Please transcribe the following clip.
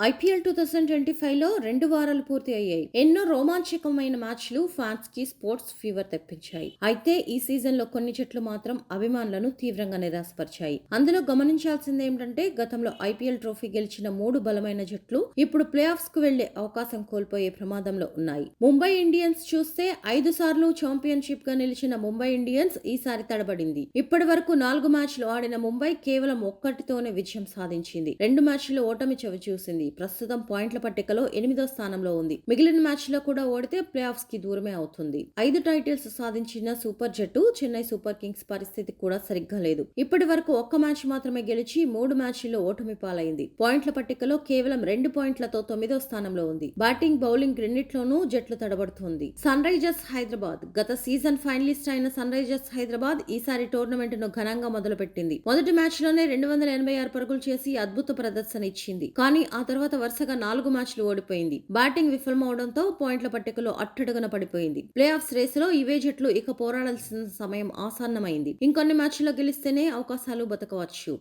IPL two thousand twenty ఫైవ్లో రెండు వారాలు పూర్తి అయ్యాయి. ఎన్నో రోమాంచకమైన మ్యాచ్లు ఫ్యాన్స్కి స్పోర్ట్స్ ఫీవర్ తెప్పించాయి. అయితే ఈ సీజన్లో కొన్ని జట్లు మాత్రం అభిమానులను తీవ్రంగా నిరాశపరిచాయి. అందులో గమనించాల్సింది ఏమిటంటే గతంలో ఐపీఎల్ ట్రోఫీ గెలిచిన మూడు బలమైన జట్లు ఇప్పుడు ప్లే ఆఫ్స్కు వెళ్ళే అవకాశం కోల్పోయే ప్రమాదంలో ఉన్నాయి. ముంబై ఇండియన్స్ చూస్తే ఐదు సార్లు ఛాంపియన్షిప్గా నిలిచిన ముంబై ఇండియన్స్ ఈసారి తడబడింది. ఇప్పటి వరకు నాలుగు మ్యాచ్లు ఆడిన ముంబై కేవలం ఒక్కటితోనే విజయం సాధించింది. రెండు మ్యాచ్లు ఓటమి చవి చూసింది. చూసింది ప్రస్తుతం పాయింట్ల పట్టికలో ఎనిమిదో స్థానంలో ఉంది. మిగిలిన మ్యాచ్లో కూడా ఓడితే ప్లే ఆఫ్స్కి దూరమే అవుతుంది. ఐదు టైటిల్స్ సాధించిన సూపర్ జట్టు చెన్నై సూపర్ కింగ్స్ పరిస్థితి కూడా సరిగ్గా లేదు. ఇప్పటి వరకు ఒక్క మ్యాచ్ మాత్రమే గెలిచి మూడు మ్యాచ్ల్లో ఓటమి పాలైంది. పాయింట్ల పట్టికలో కేవలం రెండు పాయింట్లతో తొమ్మిదో స్థానంలో ఉంది. బ్యాటింగ్ బౌలింగ్ రెండిట్లోనూ జట్లు తడబడుతుంది. సన్ రైజర్స్ హైదరాబాద్ గత సీజన్ ఫైనలిస్ట్ అయిన సన్ రైజర్స్ హైదరాబాద్ ఈసారి టోర్నమెంట్ను ఘనంగా మొదలుపెట్టింది. మొదటి మ్యాచ్లోనే రెండు వందల ఎనభై ఆరు పరుగులు చేసి అద్భుత ప్రదర్శన ఇచ్చింది. కానీ ఆ తర్వాత వరుసగా నాలుగు మ్యాచ్లు ఓడిపోయింది. బ్యాటింగ్ విఫలమవడంతో పాయింట్ల పట్టికలో అట్టడుగున పడిపోయింది. ప్లే ఆఫ్స్ రేసులో ఇవే జట్లు ఇక పోరాడాల్సిన సమయం ఆసన్నమైంది. ఇంకొన్ని మ్యాచ్ల్లో గెలిస్తేనే అవకాశాలు బతకవచ్చు.